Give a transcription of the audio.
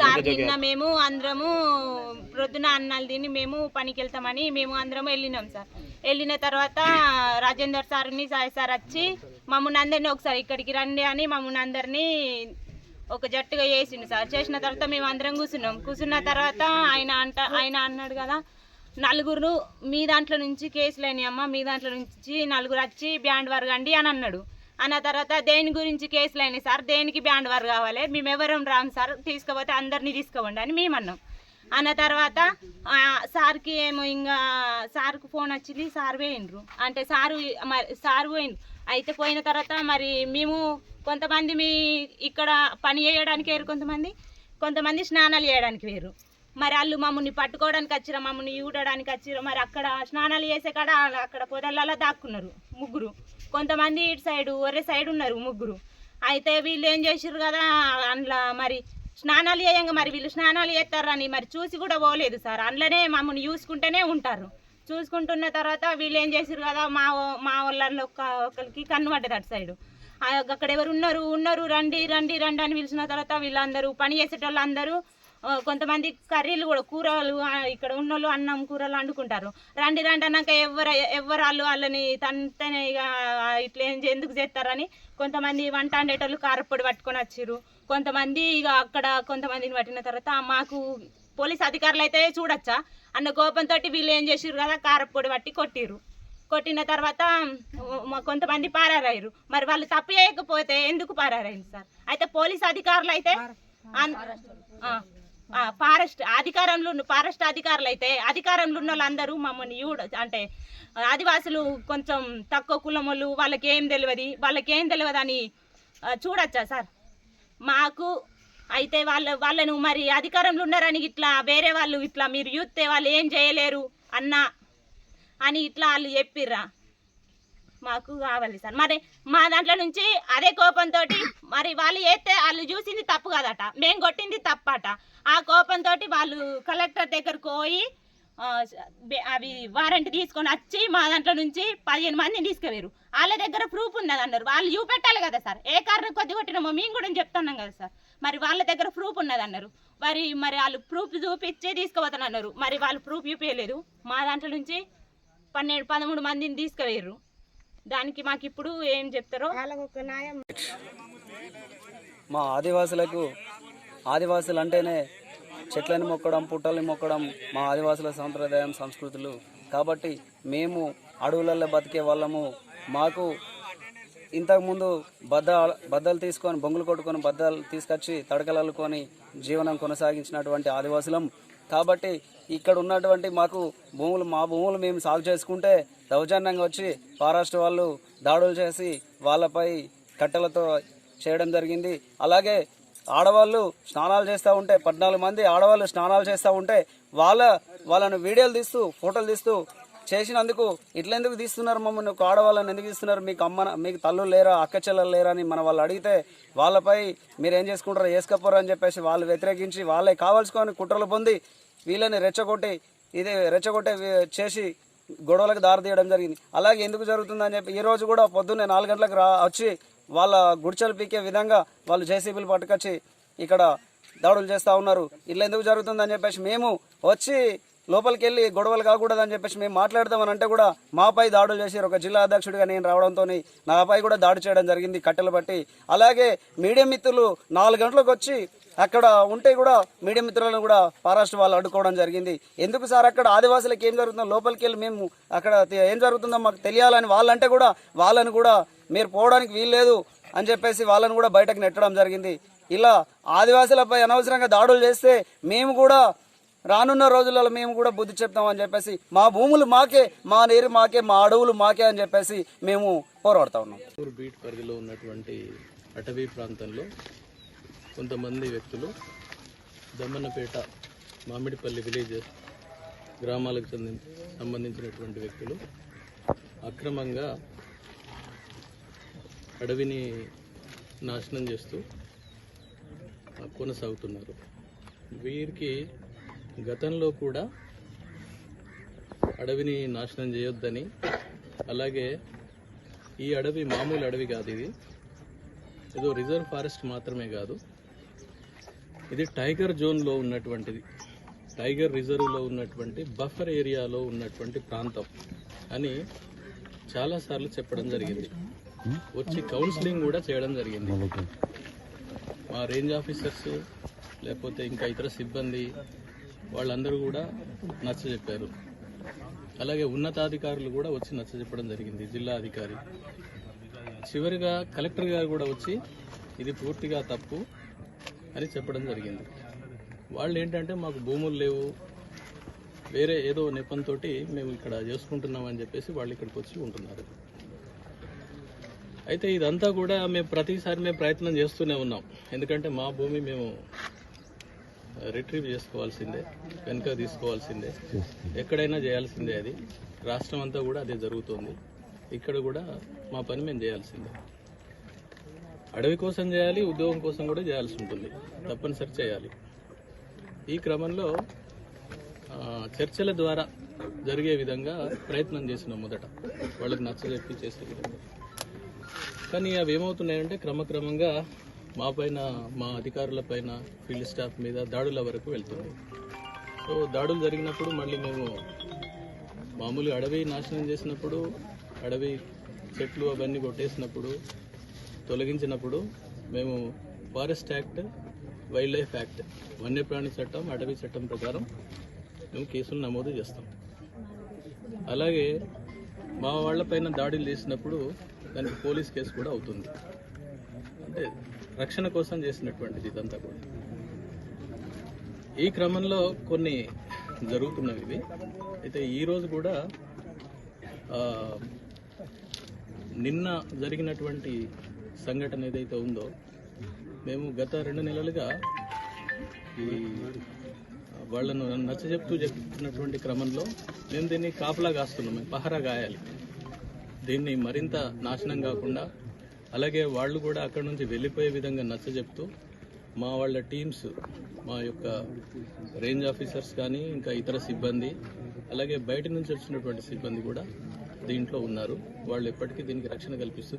Sir నిన్న మేము అందరము ప్రొద్దున అన్నాలు తిని మేము పనికి వెళ్తామని మేము అందరం వెళ్ళినాం సార్. వెళ్ళిన తర్వాత రాజేందర్ సార్ని సాయి సార్ వచ్చి మమ్మల్ని అందరినీ ఒకసారి ఇక్కడికి రండి అని మమ్మల్ని అందరినీ ఒక జట్టుగా చేసిండు సార్. చేసిన తర్వాత మేము అందరం కూర్చున్నాం. కూర్చున్న తర్వాత ఆయన అంట ఆయన అన్నాడు కదా నలుగురు మీ దాంట్లో నుంచి కేసులు అయినాయి అమ్మ మీ దాంట్లో నుంచి నలుగురు వచ్చి బ్యాండ్ వర్గండి అని అన్నాడు. అన్న తర్వాత దేని గురించి కేసులు అయినాయి సార్? దేనికి బ్యాండ్ వారు కావాలి? మేము ఎవరం రాం సార్? తీసుకుపోతే అందరినీ తీసుకోవండి అని మేము అన్నాం అన్న తర్వాత సార్కి ఏమో ఇంకా సార్కు ఫోన్ వచ్చింది సార్ పోయినరు అంటే సారు మరి సార్ పోయిండ్రు. అయితే పోయిన తర్వాత మరి మేము కొంతమంది మీ ఇక్కడ పని చేయడానికి వేరు కొంతమంది. కొంతమంది స్నానాలు చేయడానికి వేరు. మరి వాళ్ళు మమ్మల్ని పట్టుకోవడానికి వచ్చిరా మమ్మల్ని ఊడడానికి వచ్చిరా మరి అక్కడ స్నానాలు చేసే కాడ అక్కడ పొదలలో దాక్కున్నారు ముగ్గురు. కొంతమంది ఇటు సైడు ఒరే సైడ్ ఉన్నారు ముగ్గురు. అయితే వీళ్ళు ఏం చేసిర్రు కదా అందులో మరి స్నానాలు చేయంగా మరి వీళ్ళు స్నానాలు చేస్తారని మరి చూసి కూడా పోలేదు సార్. అందులోనే మమ్మల్ని చూసుకుంటూనే ఉంటారు. చూసుకుంటున్న తర్వాత వీళ్ళు ఏం చేసిర్రు కదా మా మా వాళ్ళల్లో ఒక ఒకరికి కన్ను పడ్డది అటు సైడు. అక్కడ ఎవరు ఉన్నారు ఉన్నారు రండి రండి రండి అని పిలిచిన తర్వాత వీళ్ళందరూ పని చేసేటోళ్ళు అందరూ కొంతమంది కర్రీలు కూడా కూరలు ఇక్కడ ఉన్నోళ్ళు అన్నం కూరలు వండుకుంటారు. రండి రండి అన్నాక ఎవరు ఎవరు వాళ్ళు వాళ్ళని తంతనే ఇక ఇట్లా ఎందుకు చేస్తారని కొంతమంది వంట వండేటోళ్ళు కారపొడి పట్టుకొని వచ్చిర్రు. కొంతమంది ఇక అక్కడ కొంతమందిని పట్టిన తర్వాత మాకు పోలీస్ అధికారులు అయితే చూడొచ్చా? అన్న కోపంతో వీళ్ళు ఏం చేసిర్రు కదా కారపొడి పట్టి కొట్టిర్రు. కొట్టిన తర్వాత కొంతమంది పారారయ్యారు. మరి వాళ్ళు తప్పు చేయకపోతే ఎందుకు పారారైంది సార్? అయితే పోలీస్ అధికారులు అయితే ఫారెస్ట్ అధికారంలో ఉన్న ఫారెస్ట్ అధికారులు అయితే అధికారంలో ఉన్న వాళ్ళందరూ మమ్మల్ని చూడ అంటే ఆదివాసులు కొంచెం తక్కువ కులం వాళ్ళు తెలియదు వాళ్ళకేం తెలియదు అని చూడొచ్చా సార్? మాకు అయితే వాళ్ళ వాళ్ళను మరి అధికారంలో ఉన్నారని ఇట్లా వేరే వాళ్ళు ఇట్లా మీరు చూస్తే వాళ్ళు ఏం చేయలేరు అన్నా అని ఇట్లా వాళ్ళు చెప్పిర్రా. మాకు కావాలి సార్. మరి మా దాంట్లో నుంచి అదే కోపంతో మరి వాళ్ళు చేస్తే వాళ్ళు చూసింది తప్పు కదట. మేము కొట్టింది తప్పట. ఆ కోపంతో వాళ్ళు కలెక్టర్ దగ్గరకు పోయి అవి వారెంట్ తీసుకొని వచ్చి మా దాంట్లో నుంచి పదిహేను మందిని తీసుకువేరు వాళ్ళ దగ్గర ప్రూఫ్ ఉన్నది అన్నారు. వాళ్ళు చూపెట్టాలి కదా సార్. ఏ కారణం కొద్ది కొట్టినామో మేము కూడా చెప్తున్నాం కదా సార్. మరి వాళ్ళ దగ్గర ప్రూఫ్ ఉన్నది అన్నారు. మరి మరి వాళ్ళు ప్రూఫ్ చూపించే తీసుకుపోతాను అన్నారు మరి వాళ్ళు ప్రూఫ్ చూపించలేదు. మా దాంట్లో నుంచి పన్నెండు పదమూడు మందిని తీసుకువేరు దానికి మాకు ఇప్పుడు ఏం చెప్తారో? మా ఆదివాసులకు ఆదివాసులు అంటేనే చెట్లని మొక్కడం పుట్టల్ని మొక్కడం మా ఆదివాసుల సాంప్రదాయం సంస్కృతులు. కాబట్టి మేము అడవులలో బతికే వాళ్ళము. మాకు ఇంతకుముందు బద్ద బద్దలు తీసుకొని బొంగులు కొట్టుకొని బద్దలు తీసుకొచ్చి తడకలల్లుకొని జీవనం కొనసాగించినటువంటి ఆదివాసులం. కాబట్టి ఇక్కడ ఉన్నటువంటి మాకు భూములు మా భూములు మేము సాగు చేసుకుంటే దౌర్జన్యంగా వచ్చి ఫారెస్ట్ వాళ్ళు దాడులు చేసి వాళ్ళపై కట్టెలతో చేయడం జరిగింది. అలాగే ఆడవాళ్ళు స్నానాలు చేస్తూ ఉంటే పద్నాలుగు మంది ఆడవాళ్ళు స్నానాలు చేస్తూ ఉంటే వాళ్ళ వాళ్ళను వీడియోలు తీస్తూ ఫోటోలు తీస్తూ చేసినందుకు ఇట్లెందుకు తీస్తున్నారు మమ్మల్ని? ఒక ఆడవాళ్ళని ఎందుకు తీస్తున్నారు? మీకు అమ్మ మీకు తల్లు లేరా? అక్క చెల్లెలు లేరా అని మన వాళ్ళు అడిగితే వాళ్ళపై మీరు ఏం చేసుకుంటారో వేసుకపోరు అని చెప్పేసి వాళ్ళు వ్యతిరేకించి వాళ్ళే కావాల్సుకొని కుట్రలు పొంది వీళ్ళని రెచ్చగొట్టి ఇది రెచ్చగొట్టే చేసి గొడవలకు దారి తీయడం జరిగింది. అలాగే ఎందుకు జరుగుతుందని చెప్పి ఈ రోజు కూడా పొద్దున్నే నాలుగు గంటలకు రా వచ్చి వాళ్ళ గుడిచలు పీకే విధంగా వాళ్ళు జేసీబీలు పట్టుకొచ్చి ఇక్కడ దాడులు చేస్తూ ఉన్నారు. ఇట్లా ఎందుకు జరుగుతుందని చెప్పేసి మేము వచ్చి లోపలికి వెళ్ళి గొడవలు కాకూడదని చెప్పేసి మేము మాట్లాడదామని అంటే కూడా మాపై దాడులు చేశారు. ఒక జిల్లా అధ్యక్షుడిగా నేను రావడంతో నాపై కూడా దాడి చేయడం జరిగింది కట్టెలు బట్టి అలాగే మీడియం మిత్రులు నాలుగు గంటలకు వచ్చి అక్కడ ఉంటే కూడా మీడియం మిత్రులను కూడా పారాష్ట్ర వాళ్ళు అడ్డుకోవడం జరిగింది. ఎందుకు సార్ అక్కడ ఆదివాసులకు ఏం జరుగుతుందో లోపలికి వెళ్ళి మేము అక్కడ ఏం జరుగుతుందో మాకు తెలియాలని వాళ్ళంటే కూడా వాళ్ళని కూడా మీరు పోవడానికి వీల్లేదు అని చెప్పేసి వాళ్ళని కూడా బయటకు నెట్టడం జరిగింది. ఇలా ఆదివాసులపై అనవసరంగా దాడులు చేస్తే మేము కూడా రానున్న రోజులలో మేము కూడా బుద్ధి చెప్తామని చెప్పేసి మా భూములు మాకే మా నీరు మాకే మా అడవులు మాకే అని చెప్పేసి మేము పోరాడుతా ఉన్నాం. బీట్ పరిధిలో ఉన్నటువంటి అటవీ ప్రాంతంలో కొంతమంది వ్యక్తులు దమ్మన్నపేట మామిడిపల్లి విలేజ్ గ్రామాలకు చెందిన సంబంధించినటువంటి వ్యక్తులు అక్రమంగా అడవిని నాశనం చేస్తూ కొనసాగుతున్నారు. వీరికి గతంలో కూడా అడవిని నాశనం చేయొద్దని అలాగే ఈ అడవి మామూలు అడవి కాదు ఇది. ఏదో రిజర్వ్ ఫారెస్ట్ మాత్రమే కాదు. ఇది టైగర్ జోన్లో ఉన్నటువంటిది. టైగర్ రిజర్వ్లో ఉన్నటువంటి బఫర్ ఏరియాలో ఉన్నటువంటి ప్రాంతం అని చాలాసార్లు చెప్పడం జరిగింది. వచ్చి కౌన్సిలింగ్ కూడా చేయడం జరిగింది. మా రేంజ్ ఆఫీసర్స్ లేకపోతే ఇంకా ఇతర సిబ్బంది వాళ్ళందరూ కూడా నచ్చ చెప్పారు అలాగే ఉన్నతాధికారులు కూడా వచ్చి నచ్చ చెప్పడం జరిగింది జిల్లా అధికారి. చివరిగా కలెక్టర్ గారు కూడా వచ్చి ఇది పూర్తిగా తప్పు అని చెప్పడం జరిగింది. వాళ్ళు ఏంటంటే మాకు భూములు లేవు వేరే ఏదో నెపంతో మేము ఇక్కడ చేసుకుంటున్నాం అని చెప్పేసి వాళ్ళు ఇక్కడికి వచ్చి ఉంటున్నారు. అయితే ఇదంతా కూడా మేము ప్రతిసారి మేము ప్రయత్నం చేస్తూనే ఉన్నాం. ఎందుకంటే మా భూమి మేము రిట్రీవ్ చేసుకోవాల్సిందే వెనుక తీసుకోవాల్సిందే ఎక్కడైనా చేయాల్సిందే అది. రాష్ట్రం అంతా కూడా అదే జరుగుతుంది. ఇక్కడ కూడా మా పని మేము చేయాల్సిందే. అడవి కోసం చేయాలి ఉద్యోగం కోసం కూడా చేయాల్సి ఉంటుంది. తప్పనిసరి చేయాలి. ఈ క్రమంలో చర్చల ద్వారా జరిగే విధంగా ప్రయత్నం చేసినాం మొదట వాళ్ళకి నచ్చజెప్పి చేసే విధంగా. కానీ అవి ఏమవుతున్నాయంటే క్రమక్రమంగా మా పైన మా అధికారుల పైన ఫీల్డ్ స్టాఫ్ మీద దాడుల వరకు వెళ్తుంది. సో దాడులు జరిగినప్పుడు మళ్ళీ మేము మామూలు అడవి నాశనం చేసినప్పుడు అడవి చెట్లు అవన్నీ కొట్టేసినప్పుడు తొలగించినప్పుడు మేము forest act wildlife act వన్యప్రాణి చట్టం అటవీ చట్టం ప్రకారం మేము కేసులు నమోదు చేస్తాం. అలాగే మా వాళ్ళపైన దాడులు చేసినప్పుడు దానికి పోలీస్ కేసు కూడా అవుతుంది. అంటే రక్షణ కోసం చేసినటువంటిది ఇదంతా కూడా. ఈ క్రమంలో కొన్ని జరుగుతున్నవి ఇవి. అయితే ఈరోజు కూడా నిన్న జరిగినటువంటి సంఘటన ఏదైతే ఉందో మేము గత రెండు నెలలుగా ఈ వాళ్ళను నచ్చ చెప్తూ చెప్తున్నటువంటి క్రమంలో మేము దీన్ని కాపలా కాస్తున్నాం పహరా గాయాలి. దీన్ని మరింత నాశనం కాకుండా అలాగే వాళ్ళు కూడా అక్కడ నుంచి వెళ్ళిపోయే విధంగా నచ్చ చెప్తూ మా వాళ్ళ టీమ్స్ మా యొక్క రేంజ్ ఆఫీసర్స్ కానీ ఇంకా ఇతర సిబ్బంది అలాగే బయట నుంచి వచ్చినటువంటి సిబ్బంది కూడా దీంట్లో ఉన్నారు. వాళ్ళు ఎప్పటికీ దీనికి రక్షణ కల్పిస్తూ